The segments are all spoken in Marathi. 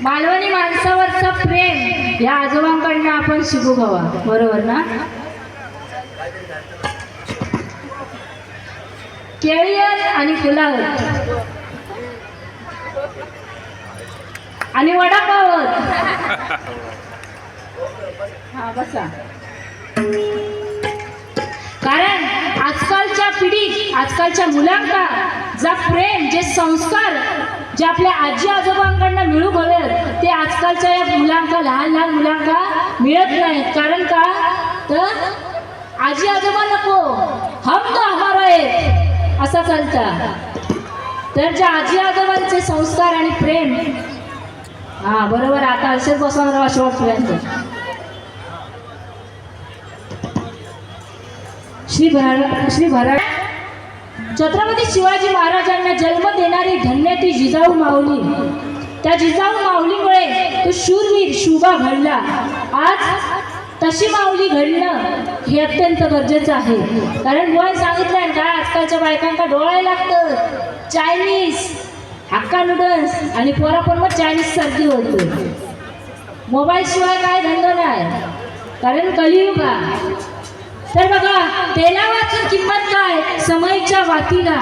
मालवणी माणसावरचं प्रेम या आजोबांकडनं आपण शिकू हवा बरोबर ना? केळीयर आणि फुलावर आणि वडापावर हा बसा. कारण आजकालच्या पिढी आजकालच्या मुलांना जा प्रेम जे संस्कार जे आपल्या आजी आजोबांकडनं मिळू हवे ते आजकालच्या या मुलांका लहान लहान मुलांका मिळत नाहीत. कारण का? तर आजी आजोबा नको. हम तो हमारा आहे असा चालता. तर ज्या आजी आजोबांचे संस्कार आणि प्रेम हा बरोबर. आता असेच बसून राहा शेवटपर्यंत. श्री भरा श्री भरा छत्रपती शिवाजी महाराजांना जन्म देणारी धन्य ती जिजाऊ माऊली. त्या जिजाऊ माऊलीमुळे तो शूरवीर शुभा घडला. आज तशी माऊली घडणं हे अत्यंत गरजेचं आहे. कारण वय सांगितलंय का आजकालच्या बायकांना डोळाय लागतं. चायनीज हक्का नूडल्स आणि पोरा पण मग चायनीज सारखी होते. मोबाईल शिवाय काय धंदा नाही. कारण कलियुगा तर बघा तेला वाचून किंमत काय? समईच्या वातीला.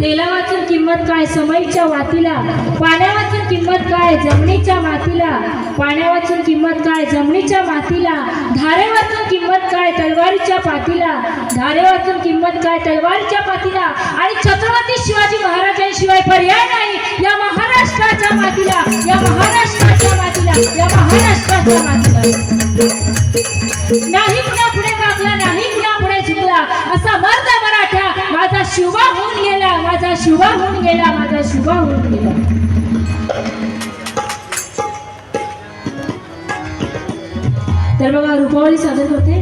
तेला वाचून किंमत काय? समईच्या वातीला. पाण्या वाचून किंमत काय? जमिनीच्या मातीला पाण्या वाचून किंमत काय? जमिनीच्या मातीला. धारे वाचून किंमत काय? तलवारीच्या पातीला. धारे वाचून किंमत काय? तलवारीच्या पातीला. आणि छत्रपती शिवाजी महाराजांशिवाय पर्याय नाही. या महाराष्ट्राच्या मातीला. या महाराष्ट्राच्या मातीला. या महाराष्ट्राच्या मातीला. नाही शिवा होऊन गेला माझा शिवा होऊन गेला. तर बघा रुपावळी सादर होते.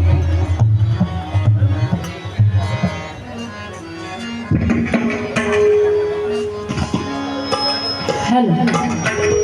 हॅलो.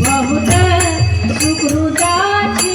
बहुत सुकृताची